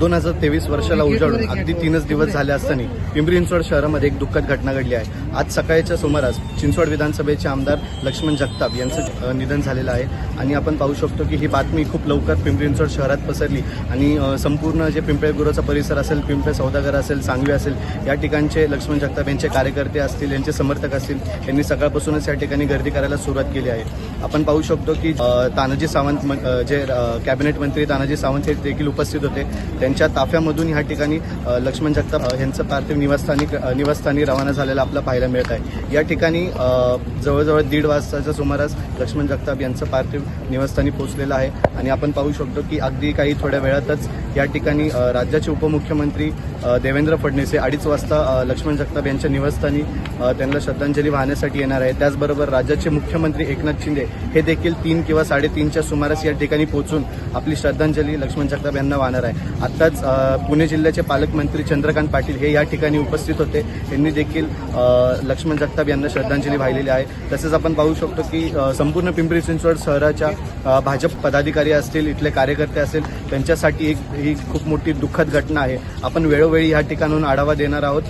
दोन हजार तेवीस वर्षाला उजाडून अगदी तीनच दिवस झाले असताना पिंपरी चिंचवड शहरामध्ये एक दुःखद घटना घडली आहे. आज सकाळच्या सुमारास चिंचवड विधानसभेचे आमदार लक्ष्मण जगताप यांचं निधन झालेलं आहे. आणि आपण पाहू शकतो की ही बातमी खूप लवकर पिंपरी चिंचवड शहरात पसरली. आणि संपूर्ण जे पिंपळे गुरुचा परिसर असेल पिंपळे सौदागर असेल सांगवी असेल या ठिकाणचे लक्ष्मण जगताप यांचे कार्यकर्ते असतील यांचे समर्थक असतील यांनी सकाळपासूनच या ठिकाणी गर्दी करायला सुरुवात केली आहे. आपण पाहू शकतो की तानाजी सावंत जे कॅबिनेट मंत्री तानाजी सावंत हे देखील उपस्थित होते. त्यांच्या ताफ्यामधून ह्या ठिकाणी लक्ष्मण जगताप यांचं पार्थिव निवासस्थानी निवासस्थानी रवाना झालेलं पाहिजे पाहायला मिळत आहे. या ठिकाणी जवळजवळ दीड वाजताच्या सुमारास लक्ष्मण जगताप यांचं पार्थिव निवासस्थानी पोहोचलेलं आहे. आणि आपण पाहू शकतो की अगदी काही थोड्या वेळातच या ठिकाणी राज्याचे उपमुख्यमंत्री देवेंद्र फडणवीस हे अडीच वाजता लक्ष्मण जगताप यांच्या निवासस्थानी त्यांना श्रद्धांजली वाहण्यासाठी येणार आहे त्याचबरोबर राज्याचे मुख्यमंत्री एकनाथ शिंदे हे देखील तीन किंवा साडेतीनच्या सुमारास या ठिकाणी पोहोचून आपली श्रद्धांजली लक्ष्मण जगताप यांना वाहणार आहे. आत्ताच पुणे जिल्ह्याचे पालकमंत्री चंद्रकांत पाटील हे या ठिकाणी उपस्थित होते. त्यांनी देखील लक्ष्मण जगताप यांना श्रद्धांजली वाहिलेली आहे. तसेच आपण पाहू शकतो की संपूर्ण पिंपरी चिंचवड शहराच्या भाजप पदाधिकारी असतील इथले कार्यकर्ते असतील त्यांच्यासाठी एक ही खूप मोठी दुःखद घटना आहे. आपण वेळोवेळी ह्या ठिकाणून आढावा देणार आहोत.